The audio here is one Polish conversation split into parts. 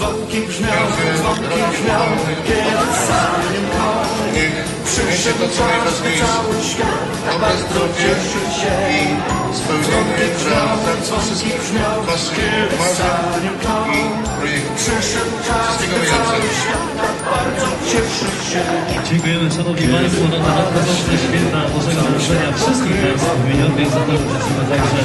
dzwonki brzmią, dzwonki brzmią, kiedy saniem koń. To, co najważniejsze. Cały świat zdrowie cieszy się. i spełnienie realizacji Dzwonki Waszych kiedy saniem koń. Przyszedł czas, gdy cały świat bardzo cieszy się. Dziękujemy Szanowni Państwo za te nadchodzące święta Bożego Narodzenia. Wszystkich Państwa w imieniu organizatorów życzymy także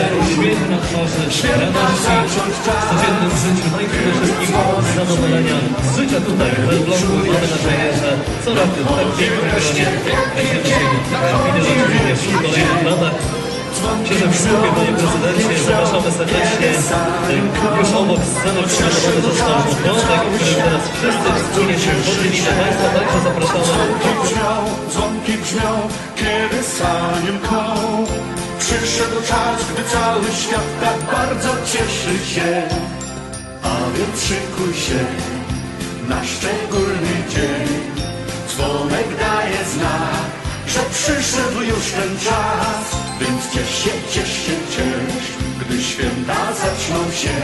wiele uśmiechu na twarzy, radości w codziennym życiu, i przede wszystkim zadowolenia życia tutaj w Elblągu. Mamy nadzieję, że co roku w tak gronie będziemy się widzieć również w kolejnych latach. Księże Biskupie, Panie Prezydencie, zapraszamy serdecznie. Już obok sceny przygotowany został wątek, który teraz wszyscy wspólnie się podzielimy. Państwa także zapraszamy. Dzwonki brzmią, dzwonki brzmią, kiedy saniem klą. Przyszedł czas, gdy cały świat tak bardzo cieszy się. A więc szykuj się na szczególny dzień. Dzwonek daje znak, że przyszedł już ten czas. Więc ciesz się, ciesz się, ciesz, gdy święta zaczną się.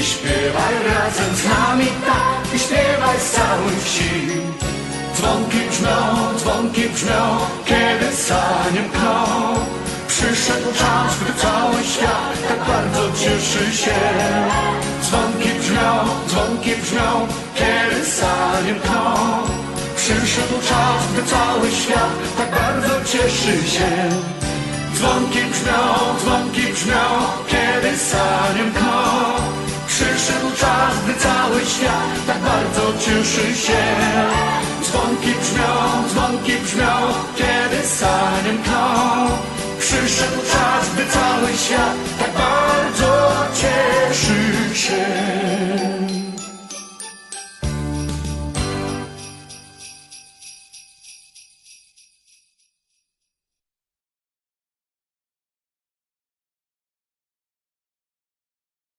I śpiewaj razem z nami tak, i śpiewaj z całej wsi. Dzwonki brzmią, dzwonki brzmią, kiedy saniem klą. Przyszedł czas, gdy cały świat tak bardzo cieszy się. Dzwonki brzmią, dzwonki brzmią, kiedy saniem klą. Przyszedł czas, gdy cały świat tak bardzo cieszy się. Dzwonki brzmią, dzwonki brzmią, kiedy saniem klą. Przyszedł czas, gdy cały świat tak bardzo cieszy się. Dzwonki brzmią, dzwonki brzmią, świat tak bardzo cieszy się.